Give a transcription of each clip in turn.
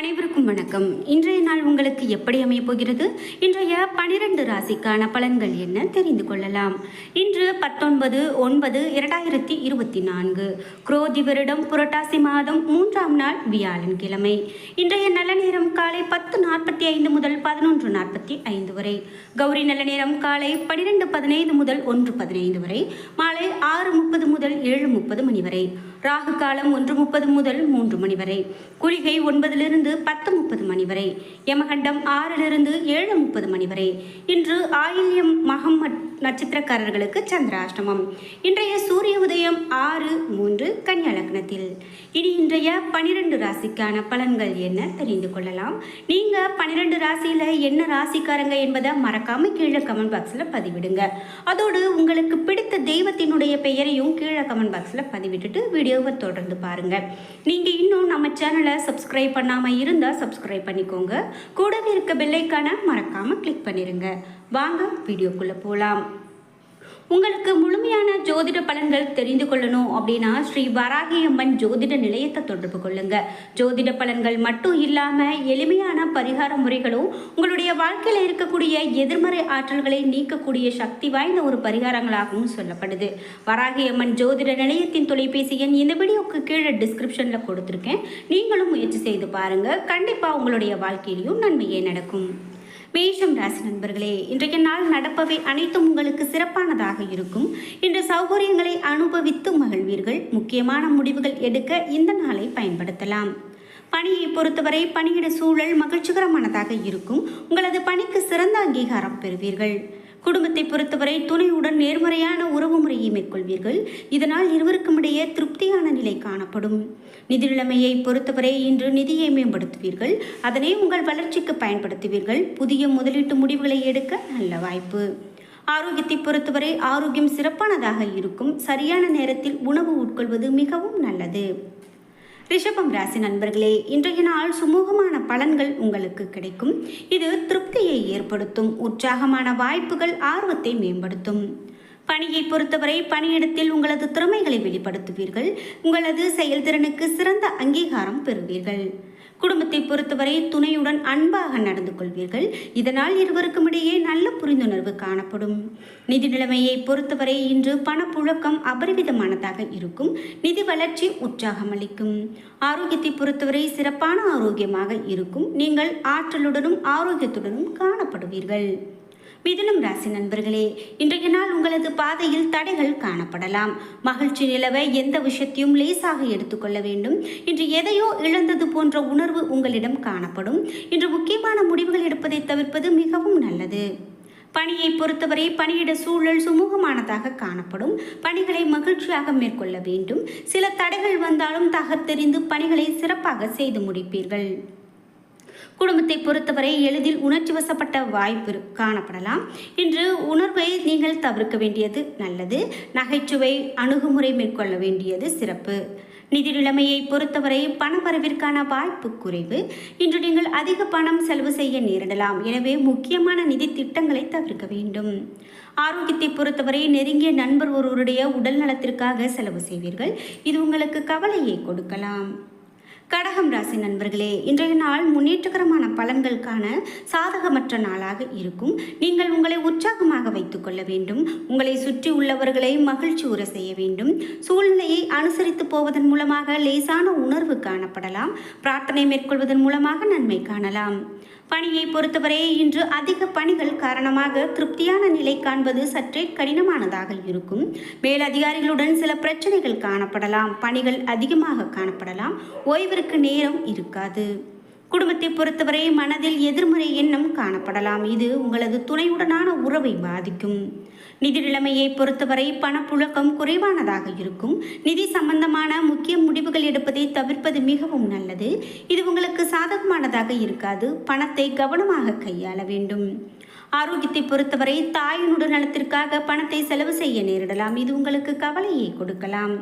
அனைவருக்கும் வணக்கம். இன்றைய நாள் உங்களுக்கு எப்படி அமையப் போகிறது? இன்றைய பனிரெண்டு ராசிக்கான பலன்கள் என்ன தெரிந்து கொள்ளலாம். இன்று பத்தொன்பது ஒன்பது இரண்டாயிரத்தி இருபத்தி நான்கு. குரோதி வருடம் புரட்டாசி மாதம் மூன்றாம் நாள் வியாழன் கிழமை. இன்றைய நல்ல நேரம் காலை பத்து நாற்பத்தி ஐந்து முதல் பதினொன்று நாற்பத்தி ஐந்து வரை. கௌரி நல்ல நேரம் காலை பனிரெண்டு பதினைந்து முதல் ஒன்று பதினைந்து வரை. மாலை ஆறு முப்பது முதல் ஏழு முப்பது மணி வரை. ராகு காலம் ஒன்று முப்பது முதல் மூன்று மணி வரை. குளிகை ஒன்பதிலிருந்து பத்து முப்பது மணி வரை. யமகண்டம் ஆறிலிருந்து ஏழு முப்பது மணி வரை. இன்று ஆயில்யம் மகம் நட்சத்திரக்காரர்களுக்கு சந்திராஷ்டமம். இன்றைய சூரிய கன்னியா லக்னத்தில். இனி இன்றைய பனிரெண்டு ராசிக்கான பலன்கள் என்ன தெரிந்து கொள்ளலாம். நீங்க பன்னிரெண்டு ராசியில என்ன ராசிக்காரங்க என்பதை மறக்காம கீழே கமெண்ட் பாக்ஸ்ல பதிவிடுங்க. அதோடு உங்களுக்கு பிடித்த தெய்வத்தினுடைய பெயரையும் கீழே கமெண்ட் பாக்ஸ்ல பதிவிட்டுட்டு வீடியோவை தொடர்ந்து பாருங்க. நீங்க இன்னும் நம்ம சேனலை சப்ஸ்கிரைப் பண்ணாம இருந்தா சப்ஸ்கிரைப் பண்ணிக்கோங்க. கூடவே இருக்க பெல்லைக்கான மறக்காம கிளிக் பண்ணிருங்க. வாங்க வீடியோக்குள்ள போலாம். உங்களுக்கு முழுமையான ஜோதிட பலன்கள் தெரிந்து கொள்ளணும் அப்படின்னா ஸ்ரீ வராகி அம்மன் ஜோதிட நிலையத்தை தொடர்பு கொள்ளுங்க. ஜோதிட பலன்கள் மட்டும் இல்லாம எளிமையான பரிகார முறைகளும் உங்களுடைய வாழ்க்கையில இருக்கக்கூடிய எதிர்மறை ஆற்றல்களை நீக்கக்கூடிய சக்தி வாய்ந்த ஒரு பரிகாரங்களாகவும் சொல்லப்படுது. வராகி அம்மன் ஜோதிட நிலையத்தின் தொலைபேசி எண் இந்த வீடியோக்கு கீழே டிஸ்கிரிப்ஷன்ல கொடுத்துருக்கேன். நீங்களும் முயற்சி செய்து பாருங்க. கண்டிப்பா உங்களுடைய வாழ்க்கையிலையும் நன்மையே நடக்கும். மேஷம் ராசி நண்பர்களே இன்றைய நாள் நடப்பவை அனைத்தும் உங்களுக்கு சிறப்பானதாக இருக்கும். இன்று சௌகரியங்களை அனுபவித்து மகிழ்வீர்கள். முக்கியமான முடிவுகள் எடுக்க இந்த நாளை பயன்படுத்தலாம். பணியை பொறுத்தவரை பணியிட சூழல் மகிழ்ச்சிகரமானதாக இருக்கும். உங்களது பணிக்கு சிறந்த அங்கீகாரம் பெறுவீர்கள். குடும்பத்தை பொறுத்தவரை துணையுடன் நேர்மறையான உறவு முறையை மேற்கொள்வீர்கள். இதனால் இருவருக்கும் இடையே திருப்தியான நிலை காணப்படும். நிதி நிலைமையை பொறுத்தவரை இன்று நிதியை மேம்படுத்துவீர்கள். அதனை உங்கள் வளர்ச்சிக்கு பயன்படுத்துவீர்கள். புதிய முதலீட்டு முடிவுகளை எடுக்க நல்ல வாய்ப்பு. ஆரோக்கியத்தை பொறுத்தவரை ஆரோக்கியம் சிறப்பானதாக இருக்கும். சரியான நேரத்தில் உணவு உட்கொள்வது மிகவும் நல்லது. ரிஷபம் ராசி நண்பர்களே இன்றைய நாள் சுமூகமான பலன்கள் உங்களுக்கு கிடைக்கும். இது திருப்தியை ஏற்படுத்தும் உற்சாகமான வாய்ப்புகள் ஆர்வத்தை மேம்படுத்தும். பணியை பொறுத்தவரை பணியிடத்தில் உங்களது திறமைகளை வெளிப்படுத்துவீர்கள். உங்களது செயல்திறனுக்கு சிறந்த அங்கீகாரம் பெறுவீர்கள். குடும்பத்தை பொறுத்தவரை துணையுடன் அன்பாக நடந்து கொள்வீர்கள். இதனால் இருவருக்கும் இடையே நல்ல புரிந்துணர்வு காணப்படும். நிதி நிலைமையை பொறுத்தவரை இன்று பணப்புழக்கம் அபரிவிதமானதாக இருக்கும். நிதி வளர்ச்சி உற்சாகமளிக்கும் ஆரோக்கியத்தை பொறுத்தவரை சிறப்பான ஆரோக்கியமாக இருக்கும். நீங்கள் ஆற்றலுடனும் ஆரோக்கியத்துடனும் காணப்படுவீர்கள். மிதுனம் ராசி நண்பர்களே இன்றைய நாள் உங்களது பாதையில் தடைகள் காணப்படலாம். மகிழ்ச்சி நிலவ எந்த விஷயத்தையும் லேசாக எடுத்துக்கொள்ள வேண்டும். இன்று எதையோ இழந்தது போன்ற உணர்வு உங்களிடம் காணப்படும். இன்று முக்கியமான முடிவுகள் எடுப்பதை தவிர்ப்பது மிகவும் நல்லது. பணியை பொறுத்தவரை பணியிட சூழல் சுமூகமானதாக காணப்படும். பணிகளை மகிழ்ச்சியாக மேற்கொள்ள வேண்டும். சில தடைகள் வந்தாலும் தகத்தெறிந்து பணிகளை சிறப்பாக செய்து முடிப்பீர்கள். குடும்பத்தை பொறுத்தவரை எளிதில் உணர்ச்சி வசப்பட்ட வாய்ப்பு காணப்படலாம். இன்று உணர்வை நீங்கள் தவிர்க்க வேண்டியது நல்லது. நகைச்சுவை அணுகுமுறை மேற்கொள்ள வேண்டியது சிறப்பு. நிதி நிலைமையை பொறுத்தவரை பணவரவிற்கான வாய்ப்பு குறைவு. இன்று நீங்கள் அதிக பணம் செலவு செய்ய நேரிடலாம். எனவே முக்கியமான நிதி திட்டங்களை தவிர்க்க வேண்டும். ஆரோக்கியத்தை பொறுத்தவரை நெருங்கிய நண்பர் ஒருவருடைய உடல் நலத்திற்காக செலவு செய்வீர்கள். இது உங்களுக்கு கவலையை கொடுக்கலாம். கடகம் ராசி நண்பர்களே இன்றைய நாள் முன்னேற்றகரமான பலன்களுக்கான சாதகமற்ற நாளாக இருக்கும். நீங்கள் உங்களை உற்சாகமாக வைத்துக் கொள்ள வேண்டும். உங்களை சுற்றி உள்ளவர்களை மகிழ்ச்சி உற செய்ய வேண்டும். சூழ்நிலையை அனுசரித்து போவதன் மூலமாக லேசான உணர்வு காணப்படலாம். பிரார்த்தனை மேற்கொள்வதன் மூலமாக நன்மை காணலாம். பணியை பொறுத்தவரை இன்று அதிக பணிகள் காரணமாக திருப்தியான நிலை காண்பது சற்றே கடினமானதாக இருக்கும். மேலதிகாரிகளுடன் சில பிரச்சனைகள் காணப்படலாம். பணிகள் அதிகமாக காணப்படலாம். ஓய்வு ஓய்விற்கு நேரம் இருக்காது. குடும்பத்தை பொறுத்தவரை மனதில் எதிர்மறை எண்ணம் காணப்படலாம். இது உங்களது துணையுடனான உறவை பாதிக்கும். நிதி நிலைமையை பொறுத்தவரை பணப்புழக்கம் குறைவானதாக இருக்கும். நிதி சம்பந்தமான முக்கிய முடிவுகள் எடுப்பதை தவிர்ப்பது மிகவும் நல்லது. இது உங்களுக்கு சாதகமானதாக இருக்காது. பணத்தை கவனமாக கையாள வேண்டும். ஆரோக்கியத்தை பொறுத்தவரை தாயின் உடல் நலத்திற்காக பணத்தை செலவு செய்ய நேரிடலாம். இது உங்களுக்கு கவலையை கொடுக்கலாம்.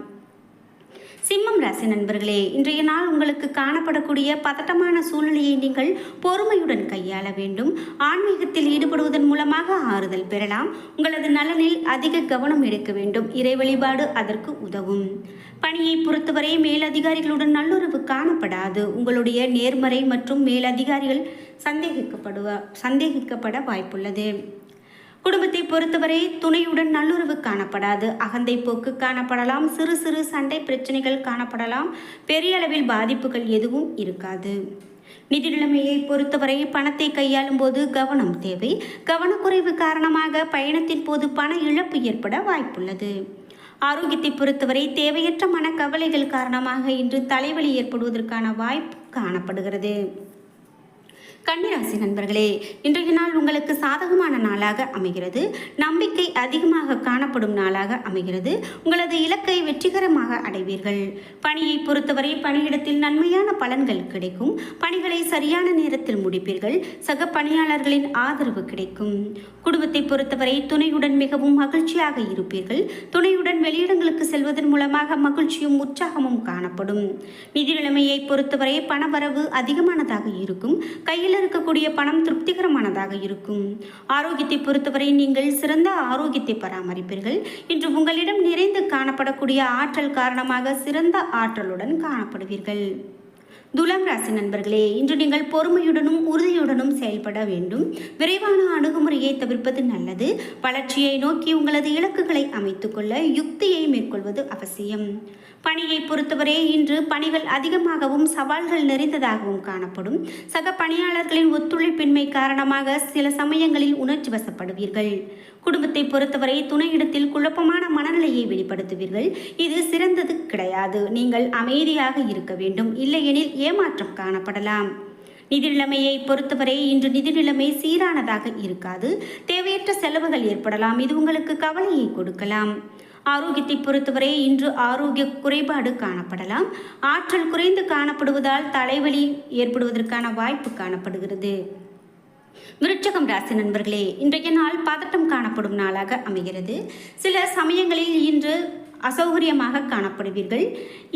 சிம்மம் ராசி நண்பர்களே இன்றைய நாள் உங்களுக்கு காணப்படக்கூடிய பதட்டமான சூழ்நிலையை நீங்கள் பொறுமையுடன் கையாள வேண்டும். ஆன்மீகத்தில் ஈடுபடுவதன் மூலமாக ஆறுதல் பெறலாம். உங்களது நலனில் அதிக கவனம் எடுக்க வேண்டும். இறை வழிபாடு அதற்கு உதவும். பணியை பொறுத்தவரை மேலதிகாரிகளுடன் நல்லுறவு காணப்படாது. உங்களுடைய நேர்மறை மற்றும் மேலதிகாரிகள் சந்தேகிக்கப்படுவ சந்தேகிக்கப்பட வாய்ப்புள்ளது. குடும்பத்தை பொறுத்தவரை துணையுடன் நல்லுறவு காணப்படாது. அகந்தை போக்கு காணப்படலாம். சிறு சிறு சண்டை பிரச்சனைகள் காணப்படலாம். பெரிய அளவில் பாதிப்புகள் எதுவும் இருக்காது. நிதி நிலைமையை பொறுத்தவரை பணத்தை கையாளும் போது கவனம் தேவை. கவனக்குறைவு காரணமாக பயணத்தின் போது பண இழப்பு ஏற்பட வாய்ப்புள்ளது. ஆரோக்கியத்தை பொறுத்தவரை தேவையற்ற மனக்கவலைகள் காரணமாக இன்று தலைவலி ஏற்படுவதற்கான வாய்ப்பு காணப்படுகிறது. கன்னிராசி நண்பர்களே இன்றைய நாள் உங்களுக்கு சாதகமான நாளாக அமைகிறது. நம்பிக்கை அதிகமாக காணப்படும் நாளாக அமைகிறது. உங்களது இலக்கை வெற்றிகரமாக அடைவீர்கள். பணியை பொறுத்தவரை பணியிடத்தில் நன்மையான பலன்கள் கிடைக்கும். பணிகளை சரியான நேரத்தில் முடிப்பீர்கள். சக பணியாளர்களின் ஆதரவு கிடைக்கும். குடும்பத்தை பொறுத்தவரை துணையுடன் மிகவும் மகிழ்ச்சியாக இருப்பீர்கள். துணையுடன் வெளியிடங்களுக்கு செல்வதன் மூலமாக மகிழ்ச்சியும் உற்சாகமும் காணப்படும். நிதி நிலைமையை பொறுத்தவரை பணவரவு அதிகமானதாக இருக்கும். கையில் இருக்கக்கூடிய பணம் திருப்திகரமானதாக இருக்கும். ஆரோக்கியத்தை பொறுத்தவரை நீங்கள் சிறந்த ஆரோக்கியத்தை பராமரிப்பீர்கள். இன்று உங்களிடம் நிறைந்து காணப்படக்கூடிய ஆற்றல் காரணமாக சிறந்த ஆற்றலுடன் காணப்படுவீர்கள். துலாம் ராசி நண்பர்களே இன்று நீங்கள் பொறுமையுடனும் உறுதியுடனும் செயல்பட வேண்டும். விரைவான அணுகுமுறையை தவிர்ப்பது நல்லது. வளர்ச்சியை நோக்கி உங்களது இலக்குகளை அமைத்துக்கொள்ள யுக்தியை மேற்கொள்வது அவசியம். பணியை பொறுத்தவரை இன்று பணிகள் அதிகமாகவும் சவால்கள் நிறைந்ததாகவும் காணப்படும். சக பணியாளர்களின் ஒத்துழைப்பின்மை காரணமாக சில சமயங்களில் உணர்ச்சி வசப்படுவீர்கள். குடும்பத்தை பொறுத்தவரை துணையிடத்தில் குழப்பமான மனநிலையை வெளிப்படுத்துவீர்கள். இது சிறந்தது கிடையாது. நீங்கள் அமைதியாக இருக்க வேண்டும். இல்லையெனில் ஏமாற்றம் காணப்படலாம். நிதி நிலைமையை பொறுத்தவரை இன்று நிதி நிலைமை சீரானதாக இருக்காது. தேவையற்ற செலவுகள் ஏற்படலாம். இது உங்களுக்கு கவலையை கொடுக்கலாம். ஆரோக்கியத்தை பொறுத்தவரை இன்று ஆரோக்கிய குறைபாடு காணப்படலாம். ஆற்றல் குறைந்து காணப்படுவதால் தலைவலி ஏற்படுவதற்கான வாய்ப்பு காணப்படுகிறது. விருட்சகம் ராசி நண்பர்களே இன்றைய நாள் பதட்டம் காணப்படும் நாளாக அமைகிறது. சில சமயங்களில் இன்று அசௌகரியமாக காணப்படுவீர்கள்.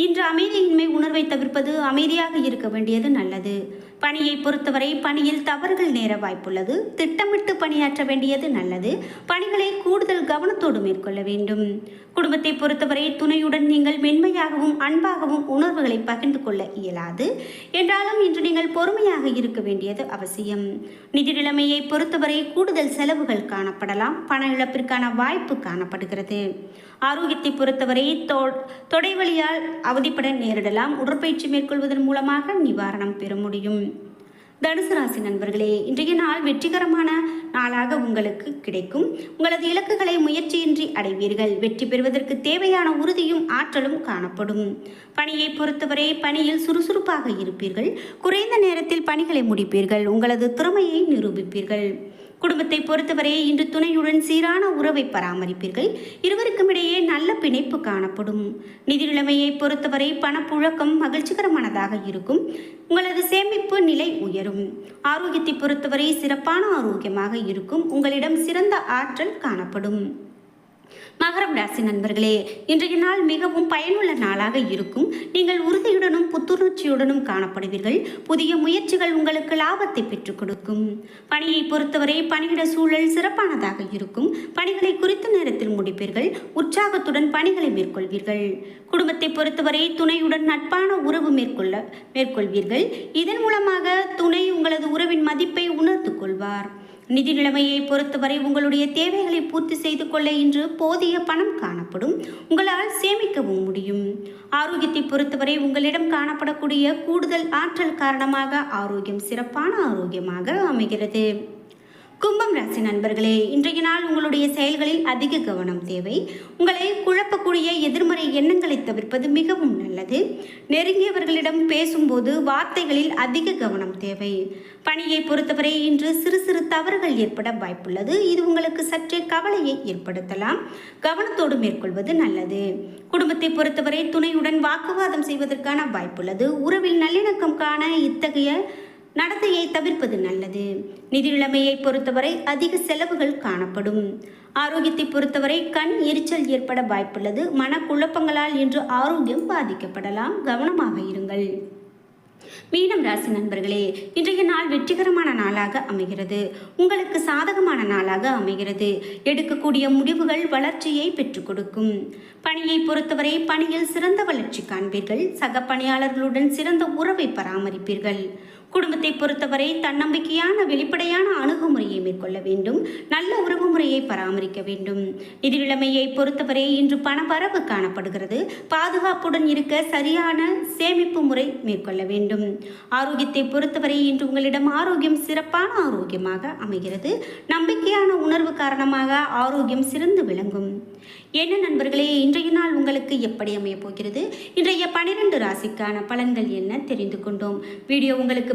இன்று அமைதியின்மை உணர்வை தவிர்ப்பது அமைதியாக இருக்க வேண்டியது நல்லது. பணியை பொறுத்தவரை பணியில் தவறுகள் நேர வாய்ப்புள்ளது. திட்டமிட்டு பணியாற்ற வேண்டியது நல்லது. பணிகளை கூடுதல் கவனத்தோடு மேற்கொள்ள வேண்டும். குடும்பத்தை பொறுத்தவரை துணையுடன் நீங்கள் மென்மையாகவும் அன்பாகவும் உணர்வுகளை பகிர்ந்து கொள்ள இயலாது. என்றாலும் இன்று நீங்கள் பொறுமையாக இருக்க வேண்டியது அவசியம். நிதி நிலைமையை பொறுத்தவரை கூடுதல் செலவுகள் காணப்படலாம். பண இழப்பிற்கான வாய்ப்பு காணப்படுகிறது. ஆரோக்கியத்தை பொறுத்தவரை தொ அவதிப்பட நேரிடலாம். உடற்பயிற்சி மேற்கொள்வதன் மூலமாக நிவாரணம் பெற முடியும். தனுசு ராசி நண்பர்களே இன்றைய நாள் வெற்றிகரமான நாளாக உங்களுக்கு கிடைக்கும். உங்களது இலக்குகளை முயற்சியின்றி அடைவீர்கள். வெற்றி பெறுவதற்கு தேவையான உறுதியும் ஆற்றலும் காணப்படும். பணியை பொறுத்தவரை பணியில் சுறுசுறுப்பாக இருப்பீர்கள். குறைந்த நேரத்தில் பணிகளை முடிப்பீர்கள். உங்களது திறமையை நிரூபிப்பீர்கள். குடும்பத்தை பொறுத்தவரை இன்று துணையுடன் சீரான உறவை பராமரிப்பீர்கள். இருவருக்கும் இடையே நல்ல பிணைப்பு காணப்படும். நிதி நிலைமையை பொறுத்தவரை பணப்புழக்கம் மகிழ்ச்சிகரமானதாக இருக்கும். உங்களது சேமிப்பு நிலை உயரும். ஆரோக்கியத்தை பொறுத்தவரை சிறப்பான ஆரோக்கியமாக இருக்கும். உங்களிடம் சிறந்த ஆற்றல் காணப்படும். மகரம் ராசி நண்பர்களே இன்றைய நாள் மிகவும் பயனுள்ள நாளாக இருக்கும். நீங்கள் உறுதியுடனும் புத்துணர்ச்சியுடனும் காணப்படுவீர்கள். புதிய முயற்சிகள் உங்களுக்கு லாபத்தை பெற்றுக் கொடுக்கும். பணியை பொறுத்தவரை பணியிட சூழல் சிறப்பானதாக இருக்கும். பணிகளை குறித்த நேரத்தில் முடிப்பீர்கள். உற்சாகத்துடன் பணிகளை மேற்கொள்வீர்கள். குடும்பத்தை பொறுத்தவரை துணையுடன் நட்பான உறவு மேற்கொள்ள மேற்கொள்வீர்கள். இதன் மூலமாக துணை உங்களது உறவின் மதிப்பை உணர்ந்து கொள்வார். நிதி நிலைமையை பொறுத்தவரை உங்களுடைய தேவைகளை பூர்த்தி செய்து கொள்ள இன்று போதிய பணம் காணப்படும். உங்களால் சேமிக்கவும் முடியும். ஆரோக்கியத்தை பொறுத்தவரை உங்களிடம் காணப்படக்கூடிய கூடுதல் ஆற்றல் காரணமாக ஆரோக்கியம் சிறப்பான ஆரோக்கியமாக அமைகிறது. கும்பம் ராசி நண்பர்களே இன்றைய நாள் உங்களுடைய செயல்களில் அதிக கவனம் தேவை. உங்களை குழப்பக்கூடிய எதிர்மறை எண்ணங்களை தவிர்ப்பது மிகவும் நல்லது. நெருங்கியவர்களிடம் பேசும்போது வார்த்தைகளில் அதிக கவனம் தேவை. பணியை பொறுத்தவரை இன்று சிறு சிறு தவறுகள் ஏற்பட வாய்ப்புள்ளது. இது உங்களுக்கு சற்றே கவலையை ஏற்படுத்தலாம். கவனத்தோடு மேற்கொள்வது நல்லது. குடும்பத்தை பொறுத்தவரை துணையுடன் வாக்குவாதம் செய்வதற்கான வாய்ப்புள்ளது. உறவில் நல்லிணக்கம் காண இத்தகைய நடத்தையை தவிர்ப்பது நல்லது. நிதி நிலைமையை பொறுத்தவரை அதிக செலவுகள் காணப்படும். ஆரோக்கியத்தை பொறுத்தவரை கண் எரிச்சல் ஏற்பட வாய்ப்புள்ளது. மனக்குழப்பங்களால் இன்று ஆரோக்கியம் பாதிக்கப்படலாம். கவனமாக இருங்கள். மீனம் ராசி நண்பர்களே இன்றைய நாள் வெற்றிகரமான நாளாக அமைகிறது. உங்களுக்கு சாதகமான நாளாக அமைகிறது. எடுக்கக்கூடிய முடிவுகள் வளர்ச்சியை பெற்றுக் கொடுக்கும். பணியை பொறுத்தவரை பணியில் சிறந்த வளர்ச்சி காண்பீர்கள். சக பணியாளர்களுடன் சிறந்த உறவை பராமரிப்பீர்கள். குடும்பத்தை பொறுத்தவரை தன்னம்பிக்கையான வெளிப்படையான அணுகுமுறையை மேற்கொள்ள வேண்டும். நல்ல உறவு முறையை பராமரிக்க வேண்டும். நிதி நிலைமையை பொறுத்தவரை இன்று பணவரவு காணப்படுகிறது. பாதுகாப்புடன் இருக்க சரியான சேமிப்பு முறை மேற்கொள்ள வேண்டும். ஆரோக்கியத்தை பொறுத்தவரை இன்று உங்களிடம் ஆரோக்கியம் சிறப்பான ஆரோக்கியமாக அமைகிறது. நம்பிக்கையான உணர்வு காரணமாக ஆரோக்கியம் சிறந்து விளங்கும். என்ன நண்பர்களே இன்றைய நாள் உங்களுக்கு எப்படி அமையப் போகிறது? இன்றைய பனிரெண்டு ராசிக்கான பலன்கள் என்ன தெரிந்து கொண்டோம். வீடியோ உங்களுக்கு